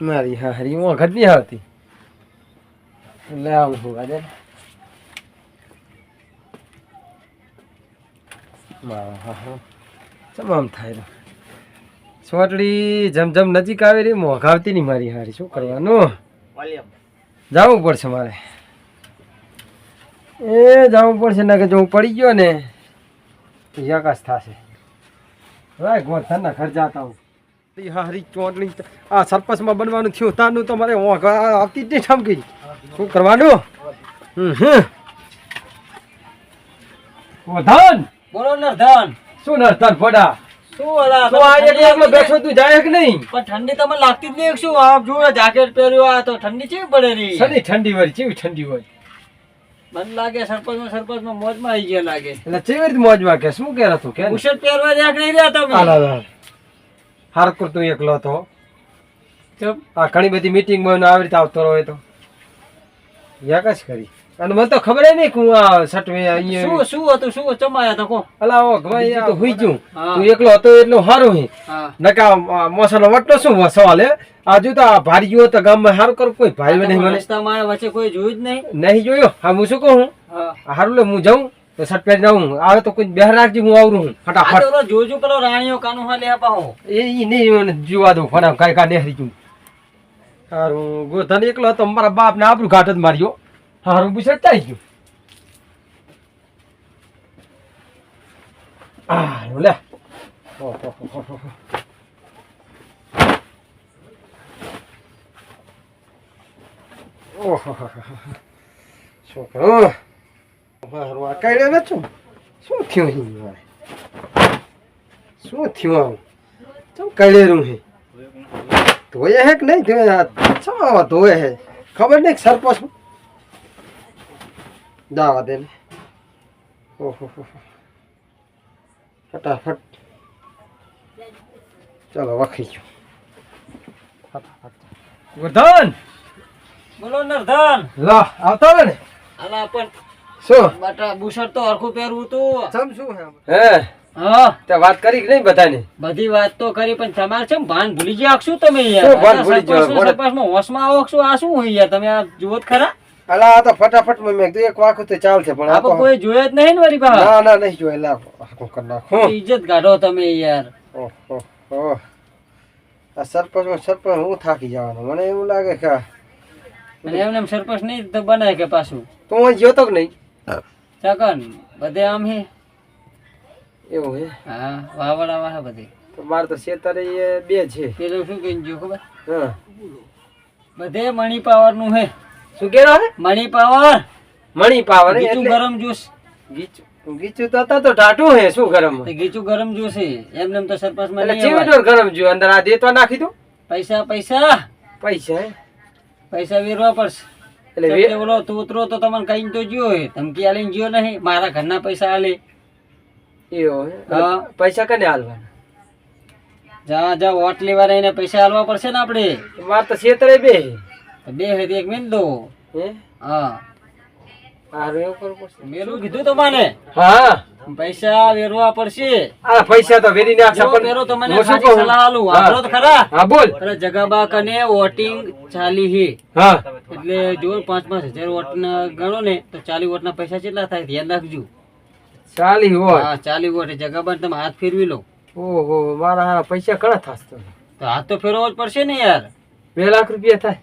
મારી હા હરી વખત નહીં આવતી લે આવું છું આજે. હા હા. તમામ થાય સોટડી જમજમ જેમ નજીક આવે રે મોઘાવતી નહીં મારી હારી. શું કરવાનું? જવું પડશે મારે. એ જવું પડશે ના કે જો હું પડી ગયો ને યકાશ થશે. રાય ગોથાના ખર્ચાતા હું ઈ હારી ચોટલી આ સરપસમાં બનવાનું થયું તારનું તો મારે આવતી જ નહીં ઠમકી શું કરવાનું? હમ હમ. બોલો નરધન શું નરતન ફોડા? શું અલા તો આ એકલો એકલો બેઠો તું જાય કે નહીં? પણ ઠંડી તમને લાગતી જ નહીં શું આપ જુઓ જાકેટ પહેર્યું આ તો ઠંડી ચેવી પડે રહી ઠંડી હોય કેવી ઠંડી હોય? મન લાગે સરપંચમાં સરપંચમાં મોજમાં આવી ગયા લાગે. એટલે કેવી રીતે મોજમાં કે શું કે હતું કે બુશર્ટ પહેરવા જ્યાં નહીં રહ્યા તમે? હાર તું એકલો હતો. આ ઘણી બધી મીટિંગમાં આવી રીતે આવતો હોય તો યાકશ કરી? અને મને તો ખબર નહીં કે હું આ સટવે શું શું હતું? શું ચમાયા તો કો અલા ઓ ગમે આ તો હુઈ ગયું તું એકલો હતો એટલું હારું હે. નકા મોસાનો વટનો શું સવાલ હે? આજુ તો આ ભારી ગયો તો ગામમાં સારું કર? કોઈ ભાઈ નહીં મને રસ્તામાં વચ્ચે કોઈ જોયું જ નહીં. નહીં જોયો? હા હું શું કહું? હા. હારું લે હું જાઉં? તો શર્ટ ના હું. આવે તો કોઈ બહાર રાખજે હું આવરું હું. ફટાફટ. જોજો પેલો રાણીઓ કાનો હા લે પાહો એ નહીં જોવા દઉં ફના કાંઈ કાંઈ નેહરી જઉં. સારું ગોધન એકલો હતો મારા બાપ ને આબરું ઘાટ જ માર્યો. હારું બુસટ ચાઈ ગયું. હારું લે ઓહો. છોકરો. હારું આ કાઢ્યો ને શું શું થયું હી મારે? શું થયું આવું? ચમ કળેરું હે ધોયે હે કે નહીં ધોયે? ચમ આવા ધોયે હે. ખબર નહીં સરપંચ દાવા દે ને. ઓહો હો હો. ફટાફટ. ચાલો વખી ગયો ફટાફટ ગોધન! બોલો નરધન! લા આવતો ને? આલા પણ શું? બટા બુશર્ટ તો હરખું પહેરવું તું. ચમ શું હે હે? હા. તે વાત કરી કે નહીં બધાને? બધી વાત તો કરી પણ તમારે છે ભાન ભૂલી ગયા શું તમે યાર. ભાન ભૂલી ગયા? સરપંચમાં હોશમાં આવો શું આ શું હોય યાર? તમે આ જુઓ ખરા. અલા આ તો ફટાફટમાં મેં એક વાખું તો ચાલશે પણ આ કોઈ જોયે જ નહીં ને ના ના નહીં જોયે. લા આખું કરી નાખું. ઇજ્જત કાઢો તમે યાર. ઓહો ઓહ આ સરપંચ સરપંચ હું થાકી જવાનો? મને એવું લાગે કે અને એમને સરપંચ નહીં તો બનાય કે પાછું. તું અહીં ગયો કે નહીં? ચકન બધે આમ હે? એવું હે? હા વાવડા વાહ બધે. તો મારે તો શેતરે બે છે. પેલું શું કહીને જો ખબર? હા. બધે મણી પાવરનું હે. શું કેરો હે? મણી પાવર. મણી પાવર ગીચું એટલે? ગરમ જ્યુસ. ગીચું ગીચું તો તો ટાટું હે શું ગરમ ગીચું ગરમ જ્યુસ હે. એમ તો સરપંચમાં એટલે ચીવડોર ગરમ જો અંદર આ દેતો નાખી દો પૈસા પૈસા. પૈસા પૈસા વેરવા પડશે. એટલે ઓલો તોતરો તો તમને કઈ તો જ્યો હે. ધમકી આલીને જ્યો નહીં. મારા ઘરના પૈસા આલે. એવો. પૈસા કને હાલવાના જા જા વોટ લેવા રહીને પૈસા આલવા પડશે ને આપણે. માર તો છેતરે બે તો બે હે એક મેલ દો. હે? હા. મેલું કીધું તો મને હા. પૈસા વેરવા પડશે. આ પૈસા તો વેરી નાખ પણ પેલો તો મને? સલાહ આલું હા. તો ખરા? હા બોલ. જગાબા કને વોટિંગ ચાલી હે. હા. એટલે જો પાંચ પાંચ હજાર વોટ ના ગણો ને તો ચાલી વોટ ના પૈસા કેટલા થાય? ધ્યાન રાખજો. ચાલી વોટ હા ચાલી વોટ જગાબા તમે હાથ ફેરવી લો. ઓહો મારા હારા પૈસા ઘણા થાશે તો. હાથ તો ફેરવો જ પડશે ને યાર. બે લાખ રૂપિયા થાય.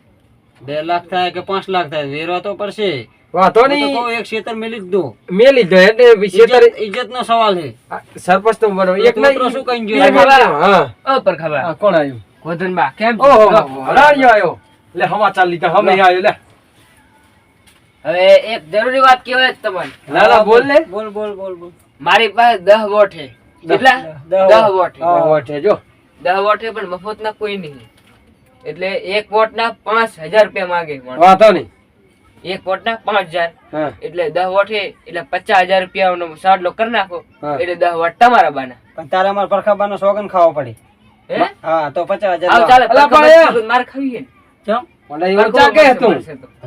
બે લાખ થાય કે પાંચ લાખ થાય? વેરવા તો પડશે. વાતો નહીં. એક ક્ષેત્ર મેલી જ દો. મેલી દો એટલે ક્ષેત્ર ઇજ્જત નો સવાલ છે. સરપંચ તો બનો એક નહીં શું કઈ જોયું? હા. ઓ પર ખબર કોણ આવ્યું? ગોધનબા કેમ ઓહો છો? આવ્યો. લે સમાચાર લીધા હમે આવ્યો લે. હવે એક જરૂરી વાત કહેવાય છે તમને. ના ના બોલ લે બોલ બોલ બોલ બોલ. મારી પાસે 10 વોટ છે. કેટલા? દહ દહ વોટ 10 વોટ છે જો. 10 વોટ છે પણ મફત ના કોઈ નહીં. એટલે એક વોટ ના પાંચ હજાર રૂપિયા માંગે વાતો નહીં. એક વોટ ના પાંચ હજાર. હા. એટલે દસ વોટ છે એટલે પચાસ હજાર રૂપિયા નો સાડલો કરી નાખો. એટલે દસ વોટ તમારા બાના. પણ તારે અમારે પરખાબાનો સોગન ખાવો પડે. હે? હા તો પચાસ આવ હજાર ચાલે પરખા માર ખાવી છે ચમ મને એવું ચાકે હતું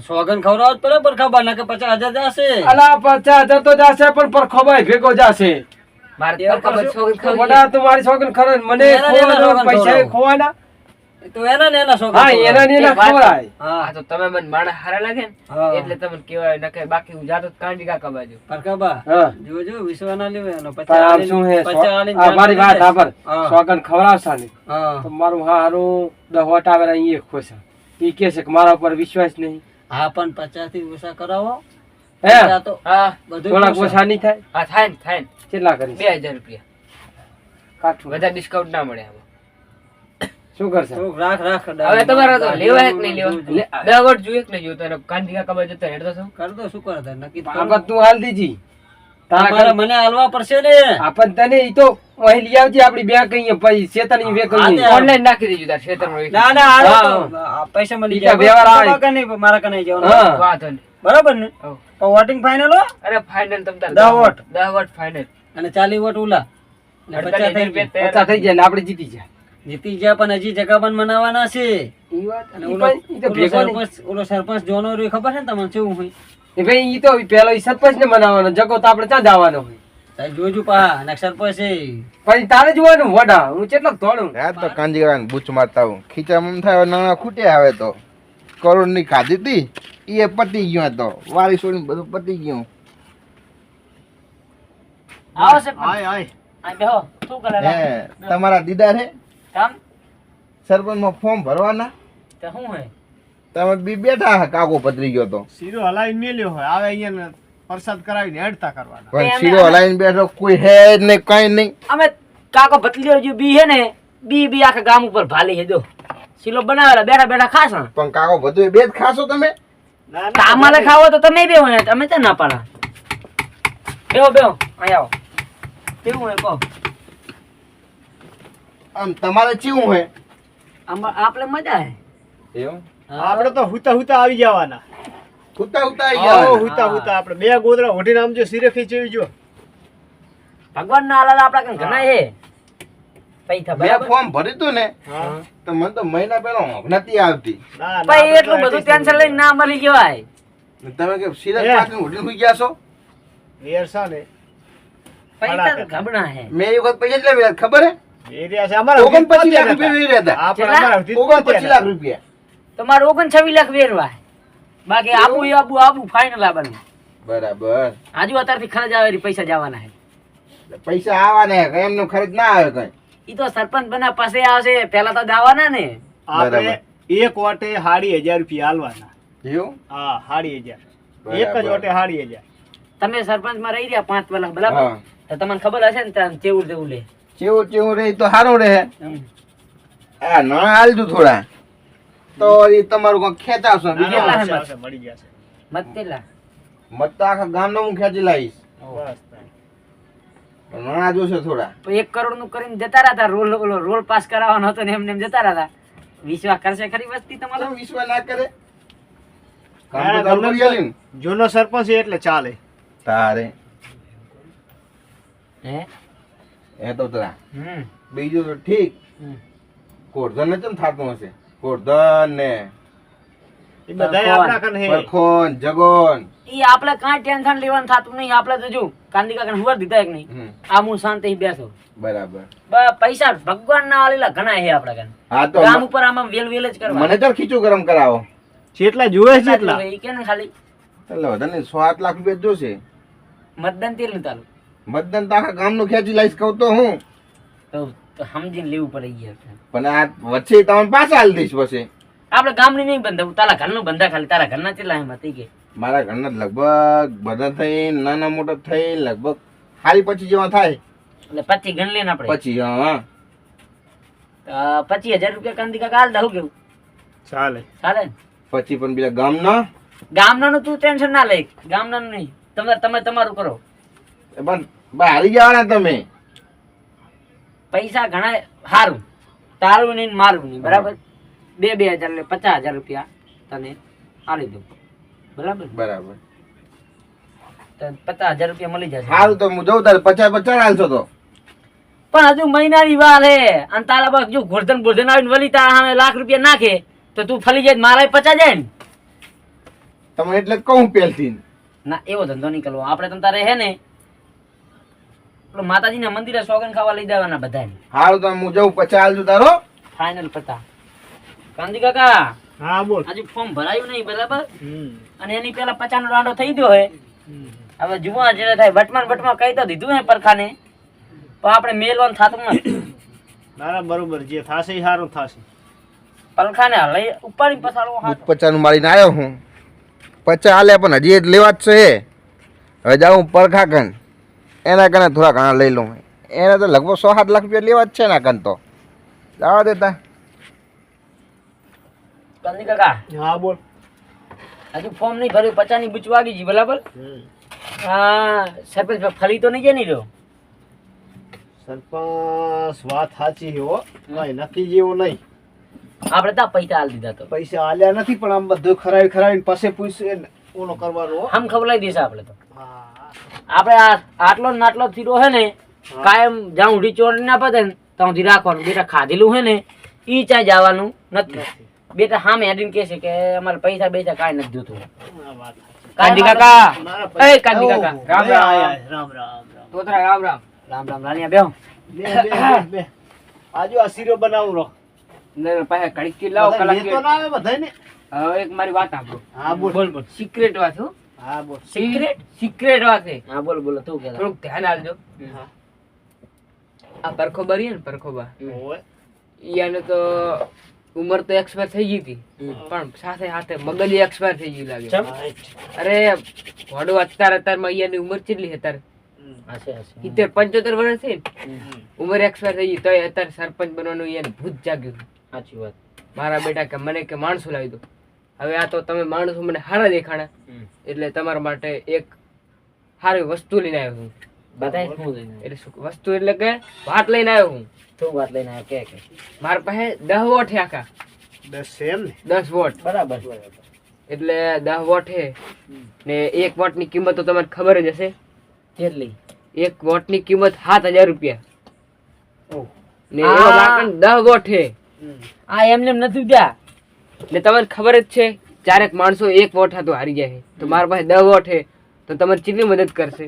સોગન ખવડાવો જ પડે પરખાબાના કે પચાસ હજાર જશે? અલા પચાસ હજાર તો જાશે પણ પરખો ભાઈ ભેગો જાશે. મારે એવું પરખા બધી કરશું? સોગંદ ખાવી છે. વડા તો મારી છોકરી ખરો મને એના એના ખોવાના છોકરાને પૈસા ખોવાના. તો એના ને એના શોખ હા એના ને એના ખવડાય. હા તો તમે મને હારા લાગે ને? એટલે તમને કેવાય નકે બાકી હું જાતો કાંડી કાકા બાજુ. પરકાબા હા. જોજો વિશ્વા ના લેવે એનો. પણ આમ શું હે? મારી વાત સોગન ખવડાવશા ને હા. તો મારું હારું દહવટ આવે અહીં એક ખુશ. ઈ કે છે કે મારા ઉપર વિશ્વાસ નહીં. હા પણ પચાસથી ઓછા કરાવો. હે? તો હા બધું થોડાક ઓછા. નહીં થાય? હા થાય ને થાય ને. કેટલા કરી બે હજાર રૂપિયા. કાઠું. બધા ડિસ્કાઉન્ટ ના મળે શું કરશે? રાખ રાખ હવે તમારે તો લેવાય કે નહીં લેવા. બે વોટ જોઈએ કે નહીં જોયું. તને કાંધી કાંડી કાકા બાજુ હેડ હેડતો છું. કર દો શું કર? નક્કી તો તું હાલ દીજી. તમારે મને હાલવા પડશે ને? આપણ તને ઈ તો અહીં લઈ આવજે આપડી બેંક અહીંયા પછી શેતાની વેક હા, અહીં. ઓનલાઈન નાખી દેજો તાર ખેતરમાં ના ના. તો. આ પૈસા મળી જાય. વ્યવહાર આવે. કને નહીં, મારા કને જવાનું. વાત વાંધો બરાબર ને? તો વોટિંગ ફાઇનલ હો? અરે ફાઇનલ તમ તાર 10 વોટ. 10 વોટ ફાઇનલ અને ચાલી વોટ ઉલા. એટલે પચાસ થઈ રૂપિયા ગયા. જાય ને આપણે જીતી જાય જીતી ગયા પણ હજી જગાબન મનાવવાના છે. ઈ વાત. અને ઓલો પણ-. સરપંચ ઓલો સરપંચ જોનો રહ્યો ખબર છે ને તમને શું હોય? એ ભાઈ ઈ તો પેલો ઈ સરપંચ ને મનાવવાનો જગો તો આપણે ત્યાં જવાનો હોય. તારે જોજો પા અને સરપંચ. છે પછી તારે જોવાનું વડા હું કેટલો તોડું? આ તો કાંજીરાન બૂચ મારતા હું ખીચામાં થાય નાણા ખૂટે આવે તો. કરોડની ખાધી હતી એ પતી ગયો તો. વારી છોડીને બધું પતી ગયું. આવો છે આ બેહો શું કરે હે તમારા દીદાર હે કામ? સરપંચમાં ફોર્મ ભરવાના? તો શું હોય તમે બી બેઠા કાકો પતરી ગયો તો. શીરો હલાઈને મેલ્યો હોય આવે અહીંયા પ્રસાદ કરાવીને હેડતા કરવાના. પણ શીરો હલાવીને બેઠો કોઈ હે જ નહીં કઈ નહીં. અમે કાકો પતલી જે બી હે ને બી બી આખા ગામ ઉપર ભાલી હે જો. શીલો બનાવેલા બેઠા બેઠા ખાસ પણ કાકો બધું બે જ ખાશો તમે? ના તો ખાવો તો તમે બે હોય અમે તો ના પાડા. બેહો બેહો અહીં આવો. કેવું હોય કહો. આમ તમારે ચીવું હોય? આમાં આપણે મજા હે. એવું? આપણે તો હુતા હુતા આવી જવાના. હુતા હુતા આવી આવો હુતા હુતા. આપણે બે ગોદરા ઓઢીને આમ જો સિરે ખીચવી જો. ભગવાન ના આલાલા આપડા કન ઘણા હે. પૈસા મેં ફોર્મ ભર્યું તું ને તો મને તો મહિના પહેલા ઊંઘ નથી આવતી. ના ના પછી આપણે એટલું બધું ટેન્શન લઈને ના મળી જવાય. ને તમે કે સિરજ હે. પાકીને ઉઠીને સુઈ ગયા છો? વેરસા ને. પૈસા તો ગબણા હે. મેં એ વખત પૈસા કેટલા ખબર હે? એરિયા છે. અમારા ઓગણપચીસ લાખ રૂપિયા વેર્યા હતા. આપણે કેટલા? અમારા સુધી ઓગણપચીસ લાખ રૂપિયા. તમારે ઓગણ છવ્વીસ લાખ વેરવા. બાકી આબુ એ આબુ આબુ ફાઇનલ આવવાનું બરાબર. આજુ અત્યારથી ખર્ચ આવે પૈસા જવાના હે પૈસા આવવાના હે, એમનો ખર્ચ ના આવે કઈ. ઈ તો સરપંચ બના પાસે આવશે પેલા તો દાવાના ને. આપણે એક વાટે હાડી હજાર રૂપિયા હાલવાના. એવું? હા હાડી હજાર. એક જ વાટે હાડી હજાર. તમે સરપંચમાં રહી રહ્યા પાંચ વર્ષ બરાબર? તો તમને ખબર હશે ને ત્યાં ચેવું તેવું લે. ચેવું ચેવું રહે તો સારું રહે. આ ના હાલજો થોડા. તો એ તમારું કોઈ ખેંચા ના, બીજું ના, કેટલા આવશે, આવશે, મળી ગયા છે કેટલા મત તો આખા ગામનો હું ખેંચી લાવીશ. બસ પણ નાણા જોશે થોડા. તો એક કરોડનું કરીને જતા રહ્યા હતા. રોલ ઓલો રોલ પાસ કરાવવાનો હતો ને એમને એમ જતા રહ્યા હતા. વિશ્વાસ કરશે ખરી વસ્તી તમારો? કેમ વિશ્વાસ ના કરે? કામ તો તારું કરી આલ્યું ને. જૂનો સરપંચ છે એટલે ચાલે. તારે. હે? એ તો તરા. હમ. બીજું તો ઠીક. હમ. કોરધન ને કેમ થતું હશે? કોરધન ને એ બધા આપણા કને હે. પરખોન જગોન. ઈ આપણે કાંઈ ટેન્શન લેવાનું થતું નહીં આપણે તો જો કાંદી કાકા હુવર દીધા એક નહીં. આ હું શાંતિ બેઠો બરાબર. પૈસા ભગવાન ના આલેલા ઘણા હે આપણા કાન. હા તો ગામ ઉપર આમાં વેલ વેલ જ કરવા. મને તો ખીચું ગરમ કરાવો. જેટલા છે એટલા. ઈ કે ને ખાલી? એટલે વધારે સો આઠ લાખ રૂપિયા જોશે. મતદાન તેલનું ચાલુ મતદાન તો આખા ગામનું ખેંચી લાવીશ કહું તો હું. તો સમજીને લેવું પડે ગયા પણ આ વચ્ચે તમને પાછા હાલ દઈશ પછી. આપણે ગામની નહીં બંધાવું તારા ઘરનું બંધા ખાલી તારા ઘરના કેટલા એમ હતી કે મારા ઘરના લગભગ બધા થઈ નાના મોટા થઈ લગભગ ખાલી પછી જેવા થાય. એટલે પછી ગણ લઈને આપણે. પછી હા પચીસ હજાર રૂપિયા કાંદી કાકા હાલ દઉં કેવું? ચાલે. ચાલે પછી પણ પેલા ગામના? ગામનાનું તું ટેન્શન ના લે ગામનાનું નહીં. તમે તમે તમારું કરો. એ પણ હારી જવાના તમે. પૈસા ઘણા સારું. તારું નહીં ને મારું નહીં બરાબર? બે બે હજાર એટલે પચાસ હજાર રૂપિયા તને આપી દઉં. બરાબર? બરાબર. પચાસ હજાર રૂપિયા મળી જશે. સારું તો હું જઉં તારે પચાસ પચાસ હાલશો તો. પણ હજુ મહિનાની વાર હે. અને તારા બસ જો ગોર્ધન ગોરધન આવીને વળી તારા સામે લાખ રૂપિયા નાખે તો તું ફરી જાય મારા પચાસ જાય ને. તમે એટલે કહું પહેલથી ના એવો ધંધો નહીં કરવો. આપણે તમ તારે હે ને પેલું માતાજીના મંદિરે સોગન ખાવા લઈ દેવાના બધાને. હારું તો હું જઉં પછી હાલજો તારો. ફાઇનલ પતા. કાંતિ કાકા હા બોલ. હજી ફોર્મ ભરાયું નહીં બરાબર? અને એની પેલા પચાનો રાંડો થઈ ગયો હે. હવે જુઓ જેને થાય બટમાન વટમાં કહી તો દીધું હે પરખાને. પણ આપણે મેલવાનું થાતું નથી. ના ના બરોબર જે થાશે એ સારું થશે. પલખાને લઈ ઉપાડી પસાડવો હાથ. પચાસનું મારીને આવ્યો હું. પચાસ હાલે પણ હજી એ લેવા જ છે. હવે જાઉં પરખા કન એના કને થોડા ઘણા લઈ લઉં. એને તો લગભગ સો સાત લાખ રૂપિયા લેવા જ છે એના કન તો. જવા દેતા કાકા. હા બોલ. હજુ ફોર્મ નહીં ભર્યું પચાની બૂચ વાગી ગઈ બરાબર? હા સરપંચ ફરી તો નહીં કે નહીં રહ્યો? સરપંચ વાત સાચી છે હો. કઈ નક્કી જેવો નહીં. આપણે તા પૈસા હાલ દીધા તો. પૈસા આલ્યા નથી પણ આમ બધું ખરાવી ખરાવીને પાસે પૂછશે ને ઓલો કરવાનો હો. આમ ખબર દેશે આપણે તો. હા. આપણે આટલો ને આટલો થીરો હે ને કાયમ જ્યાં ઊંધી ચોરી ના પતે ને ત્યાં સુધી રાખવાનું. બેટા ખાધેલું હે ને એ ચાય જવાનું નથી. બેટા હા હેડીને કહે છે કે અમારે પૈસા બેસા કાંઈ નથી જોતું. કાંતિ કાકા. એ કાંતિ કાકા રામ રામ. રામ રામ તોતરા રામ રામ. રામ રામ રાનિયા બેહો. બે આજુ આ સીરો બનાવું રહો. પાસે કડીકથી બધા તો ના આવે બધાયને? હવે એક મારી વાત આપો હા બોલ. બોલ બોલ સિક્રેટ વાત હો. હા બોલ. સિક્રેટ સિક્રેટ વાત છે. હા બોલો બોલો તું કે થોડુંક ધ્યાન આપજો. આ પરખોબા રહી ને પરખોબા. ઓય. ઈયાને તો ઉંમર તો એક્સપાયર થઈ ગઈ હતી. પણ સાથે સાથે મગજ એક્સપાયર થઈ ગયું લાગે. અરે વડો અત્યારે અત્યારમાં ઈયાની ઉંમર કેટલી છે સિત્તેર પંચોતેર વર્ષ થઈ ઉંમર એક્સપાયર થઈ ગઈ તોય અત્યારે સરપંચ બનવાનું ઈયાને ભૂત જાગ્યું. સાચી વાત. મારા બેટા કે મને કે માણસો લાવી દો. હવે આ તો તમે માણસો મને સારા દેખાણા એટલે તમારા માટે એક સારી વસ્તુ લઈને આવ્યો હું. બતાય શું લઈને એટલે વસ્તુ એટલે કે વાત લઈને આવ્યો હું. શું વાત લઈને આવ્યો? કે મારા પાસે દહ વોટ છે આખા. બસ સેમ ને? દસ વોટ. બરાબર. એટલે દહ વોટ છે. ને એક વોટની કિંમત તો તમને ખબર જ હશે. કેટલી? એક વોટની કિંમત સાત હજાર રૂપિયા. ને આ. દહ વોટ છે. આ એમને એમ નથી ત્યાં ને તમને ખબર જ છે ચારેક માણસો એક વોટ હતો હારી જાય છે. તો મારા પાસે દસ વોટ છે તો તમારી કેટલી મદદ કરશે.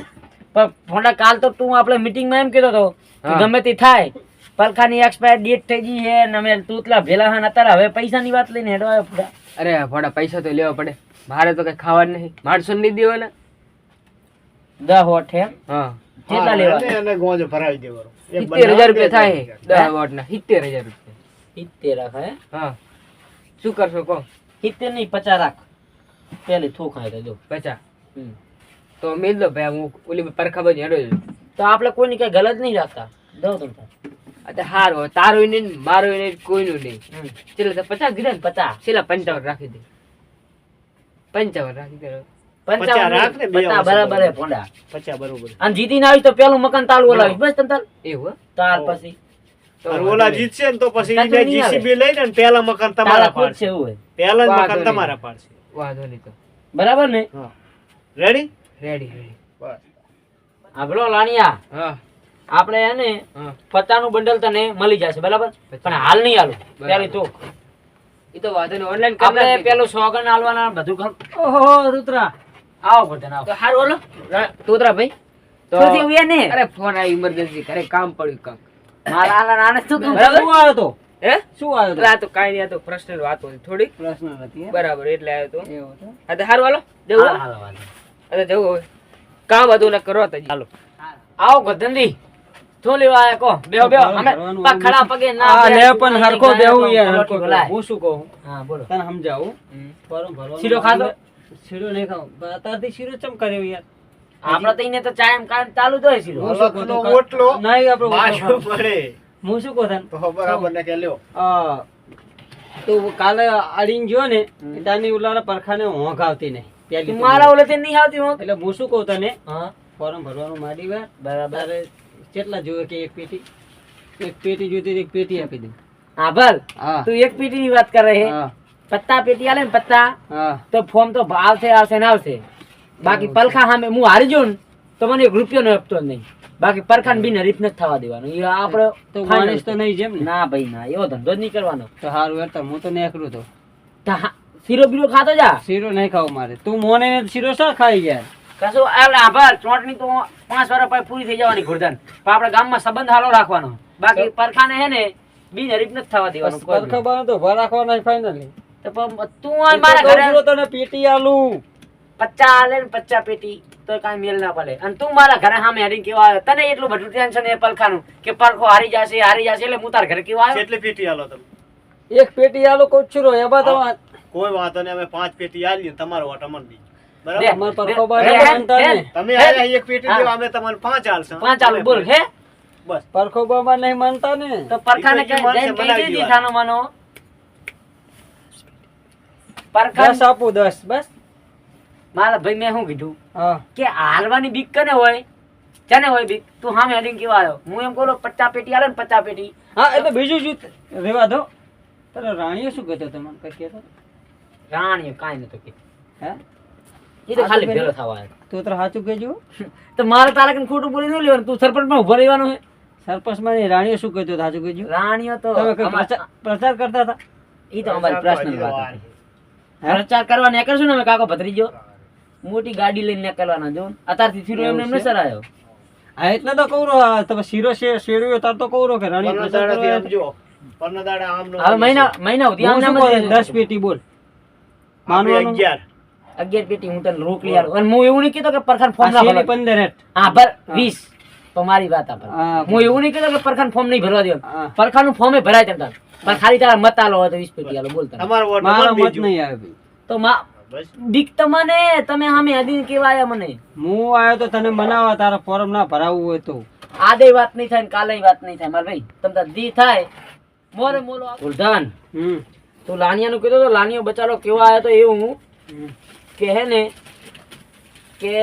પણ ફોટા કાલ તો તું આપણે મિટિંગમાં એમ કીધો હતો કે ગમે તે થાય. પરખાની એક્સપાયર ડેટ થઈ ગઈ છે ને અમે તૂતલા ભેલા હા અત્યારે હવે પૈસાની વાત લઈને હેડવા આવ્યો પૂરા. અરે ફોટા પૈસા તો લેવા પડે. મારે તો કઈ ખાવાનું નહીં માણસો નહીં દેવાના. દસ વોટ છે એમ? હા. કેટલા લેવા. અને ગોંજ ભરાવી દેવાનો. એક સિત્તેર હજાર બનાવો, રૂપિયા થાય. હજાર. દસ વોટ ના સિત્તેર હજાર રૂપિયા. સિત્તેર રાખ હે? હા. શું કરશો કહો? સિત્તેર નહીં પચાસ રાખ. પેલી થોક ખાય તો પચાસ? પચા તો મેં દો ભાઈ હું ઓલી પરખા બધી હેડો તો આપણે કોઈની કઈ ગલત નહીં રાખતા. દો તમે એટલે હારું તારું નહીં મારો નહીં કોઈનું નહીં. ચલો તો પચાસ કીધા ને પચાસ. છેલ્લા પંચાવન રાખી દે. પંચાવન રાખી દે ને, બરાબર હે ભોંડા. પચાસ બરોબર. અને જીતીને આવી તો પેલું મકાન તાળું ઓલાવીશ બસ તમ તાર. એવું તાર પછી. ઓલા જીતશે ને તો પછી આવે. જીસીબી લઈને ને પેલા મકાન તમારા પાડશે. એવું જ મકાન તમારા પાડશે. વાંધો નહીં તો. બરાબર ને? રેડી રેડી રેડી બસ. આપણો લાણિયા. હા. આપણે એને પત્તાનું બંડલ તને મળી જશે બરાબર? પણ હાલ નહીં હાલું. ત્યારે તો. એ તો વાંધો નહીં ઓનલાઈન આપણે પેલું સોગન હાલવાના બધું કામ ઓહો રુદ્રા. આવો ગોધન આવો. તો હારું ઓલો તોતરા ભાઈ. તો અરે ફોન આવી ઇમરજન્સી ઘરે કામ પડ્યું કામ મારા હાલા નાને શું શું આવ્યો તો? હે? શું આવ્યો એટલે આ તો કાંઈ નહીં આ તો પર્સનલ વાતો હતી થોડીક. પ્રશ્ન નથી બરાબર એટલે આવ્યો તો. એવું તો? હા તો હારું હાલો. જવું હાલ હો? હાલ વાંધો. હા તો જવું હવે. કામ હતું ને કરો તો હાલો. આવો શું લેવા આયા કો બેહો બેહો. અમે ખડા પગે ના લે પણ ગાય, બેહું. યાર હું શું કહું? હા બોલો. તને સમજાવું. ફોરમ શીરો ખાધો? શીરો નહીં ખાવ અત્યારથી શીરો ચમ કર્યો યાર? આપણે તો એને તો ચાયમ કામ ચાલુ જ હોય છે. તો ઓટલો નહીં આપણો માથું પડે. હું શું કહું તને? તો બરાબર ને કે લ્યો. હા તો કાલે અડીન જો ને તાની ઉલારા પરખાને હોંક આવતી નહીં. પેલી મારા ઓલે નહીં આવતી હું એટલે હું શું કહું તને? હા. ફોર્મ ભરવાનું માંડી વાર. બરાબર. કેટલા જોવે કે એક પેટી? એક પેટી જોઈતી એક પેટી આપી દે. હા ભલ. તું એક પેટી ની વાત કરે હે. પત્તા પેટી આલે ને પત્તા. તો ફોર્મ તો આવશે આવશે ને આવશે. બાકી પલખા સામે હું હારી જાઉં તો મને એક રૂપિયો નો આપતો નહીં. બાકી પરખાન બી હરીફ નથી થવા દેવાનું. એ આપણે તો માણસ તો નહીં જેમ ના. ભાઈ ના એવો ધંધો જ નહીં કરવાનો. તો સારું હેરતા હું તો નેકરું તો. તો શીરો બીરો ખાતો જા. શીરો નહીં ખાવ મારે. તું મોને શીરો શા ખાઈ ગયા? કશું એટલે આભાર ચોટણી તો પાંચ વર્ષ પછી પૂરી થઈ જવાની ઘુરદન પણ આપણે ગામમાં સંબંધ હાલો રાખવાનો. બાકી પરખાને હે ને બિન હરીફ નથી થવા દેવાનું પરખા. તો ઊભા રાખવાના ફાઇનલી તો તું મારા ઘરે. તને પેટી આલું. પચ્ચા આલે ને પચ્ચા પેટી તો કાંઈ મેલ ના પડે. અને તું મારા ઘરે સામે હારી કેવા આવ્યો? તને એટલું બધું ટેન્શન એ પલખાનું કે પરખો હારી જશે હારી જશે એટલે હું તાર ઘરે કેવા આવ્યો? એટલે પેટી આલો તમે? એક પેટી આલુ કોચરો એમાં તો કોઈ વાંધો નહીં અમે પાંચ પેટી આલી તમારો વાટ અમન દી પરખો હે, નહીં. તમે હે? આયા એક પેટી હા. દેવા અમે તમને પાંચ આલશું. પાંચ આલુ બોલ હે? બસ. નહીં માનતા ને? તો પરખાને ઈ કઈ માનો. પરખાને દસ આપું દસ બસ. મારા ભાઈ મેં શું કીધું? કે હાલવાની બીક કને હોય? કેને હોય બીક? તું હા મેડિંગ કેવા આવ્યો? હું એમ કહું પચાસ પેટી આવે ને પચાસ પેટી. હા એટલે બીજું જૂથ રેવા દો. તારે રાણીએ શું કહેતો તમને કઈ કહેતો રાણીઓ કાંઈ નતો કે હે? એ તો ખાલી ભેળો થવા તું તારે સાચું કહેજો. તો મારે તારે કઈ ખોટું બોલી ન લેવાનું? તું સરપંચમાં ઊભો રહેવાનું છે. સરપંચમાં નહીં રાણીઓ શું કહેતો સાચું કહેજો. રાણીઓ તો પ્રચાર પ્રચાર કરતા હતા? એ તો અમારી. હે? પ્રચાર કરવા નીકળશું ને અમે કાકો ભત્રીજો? મોટી ગાડી લઈને નીકળવાના જો. અત્યારથી ફીરો એમને એમને સર આવ્યો હા એટલે તો કહું તમે શીરો શે- શેરવ્યો તાર તો કહું કે રાણી જો હવે મહિના મહિના સુધી આમ. દસ પેટી બોલ. માનવાનું? અગિયાર. અગિયાર પેટી હું તને રોકલી આલું અને હું એવું નહીં કીધું કે પરખાન ફોર્મ ના શેરી ભરવા પંદર હેઠ. હા ભર. વીસ. તો મારી વાત આપે હા, એવું નહીં કીધું કે પરખાન ફોર્મ નહીં ભરવા દે. પરખાનું ફોર્મ ભરાય તેમ તાર. પણ ખાલી તારા મત આલો હોય તો વીસ પેટી આલો. બોલ તમે તમારો મારો મત નહીં આવે તો માં બીક તો મને તમે સામે અધીન કેવા આવ્યા મને. હું આવ્યો તો તને મનાવા તારા ફોર્મ ના ભરાવવું હોય તો. આદે વાત નહીં થાય ને કાલે વાત નહીં થાય માર ભાઈ તમ તાર દી થાય. મોરે મોલો ઉલધાન. હમ. તું લાનિયાનું કીધું તો લાનિયો બચારો કેવા આવ્યો તો એવું હું. કે હે ને કે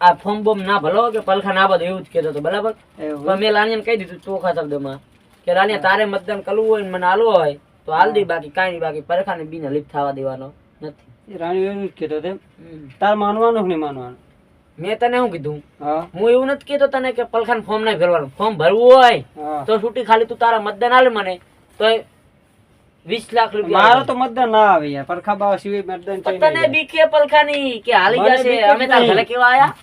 આ ફોર્મ બોમ ના ભલો કે પલખા ના બધું એવું જ કહેતો હતો બરાબર. પણ મેં લાનિયાને કહી દીધું ચોખા શબ્દમાં કે લાનિયા તારે મતદાન કરવું હોય મને આલવો હોય તો હાલ દે બાકી કાંઈ નહીં બાકી પરખાને બીને લીપ થવા દેવાનો. નથી. રાણી એવું જ કીધું તેમ. તાર માનવાનું નહીં માનવાનું? મેં તને શું કીધું? હું. એવું નથી કીધું તને કે પલખાન ફોર્મ નહીં ભરવાનું. ફોર્મ ભરવું હોય તો છૂટી ખાલી તું તારા મતદાન આલે મને. તો વીસ લાખ રૂપિયા મારો તો મતદાન ના આવે યાર. પરખા બાવા સિવાય મતદાન તને નહીં બીકે પલખાની કે હાલી જશે? અમે તાર ઘરે કેવા આયા?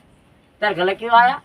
તાર ઘરે કેવા આયા?